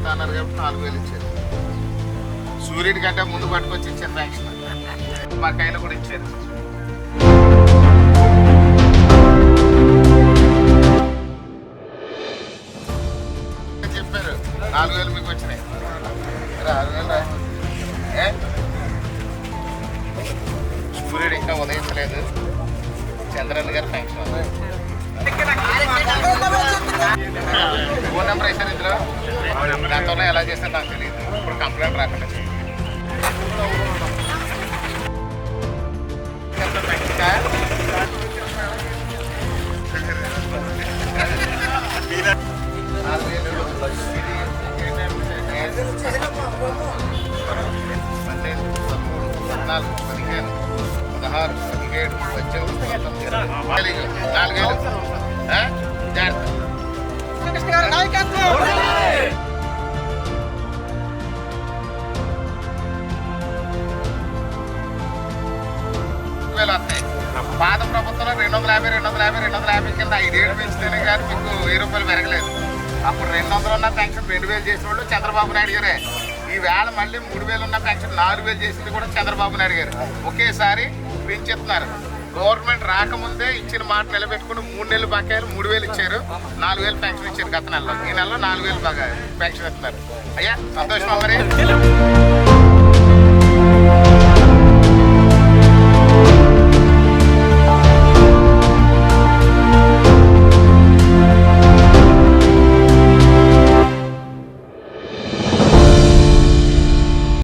కాబట్టి నాలుగు వేలు ఇచ్చారు. సూర్యుడి కంటే ముందు పట్టుకొచ్చి ఇచ్చారు పెన్షన్ మా కైలో కూడా ఇచ్చారు. చెప్పారు. నాలుగు వేలు మీకు వచ్చినాయి. ఆరు వేలు సూర్యుడు ఇంకా ఉదయించలేదు. చంద్రన్ గారు ఫంక్షన్ ఫోన్ నెంబర్ ఇచ్చారు ఇందులో. గతంలో ఎలా చేస్తారో నాకు తెలియదు ఇప్పుడు కంప్లైంట్ రాకుండా చేయండి. ఎంత మంచిగా? నాలుగు వేలు. ఇది ఏంటంటే పన్నెండు పదమూడు పద్నాలుగు పదిహేను పదహారు పదిహేడు పద్దెనిమిది పంతొమ్మిది నాలుగు నాలుగేళ్ళు వేలు వస్తాయి పాత ప్రభుత్వంలో రెండు వందల యాభై రెండు వందల యాభై రెండు వందల యాభై కింద ఐదేళ్ళు పెంచితేనే కానీ మీకు వెయ్యి రూపాయలు పెరగలేదు. అప్పుడు రెండు వందలు ఉన్న పెన్షన్ రెండు వేలు చేసిన వాళ్ళు చంద్రబాబు నాయుడు గారే. ఈవేళ మళ్ళీ మూడు వేలు ఉన్న పెన్షన్ నాలుగు వేలు చేసింది కూడా చంద్రబాబు నాయుడు గారు. ఒకేసారి పెంచేస్తున్నారు. గవర్నమెంట్ రాకముందే ఇచ్చిన మాట నిలబెట్టుకుని మూడు నెలలు బకాయిలు మూడు వేలు ఇచ్చారు. నాలుగు వేలు పెన్షన్ ఇచ్చారు గత నెలలో. ఈ నెలలో నాలుగు వేలు బాగా పెన్షన్ ఇస్తున్నారు. అయ్యా సంతోషమా మరి?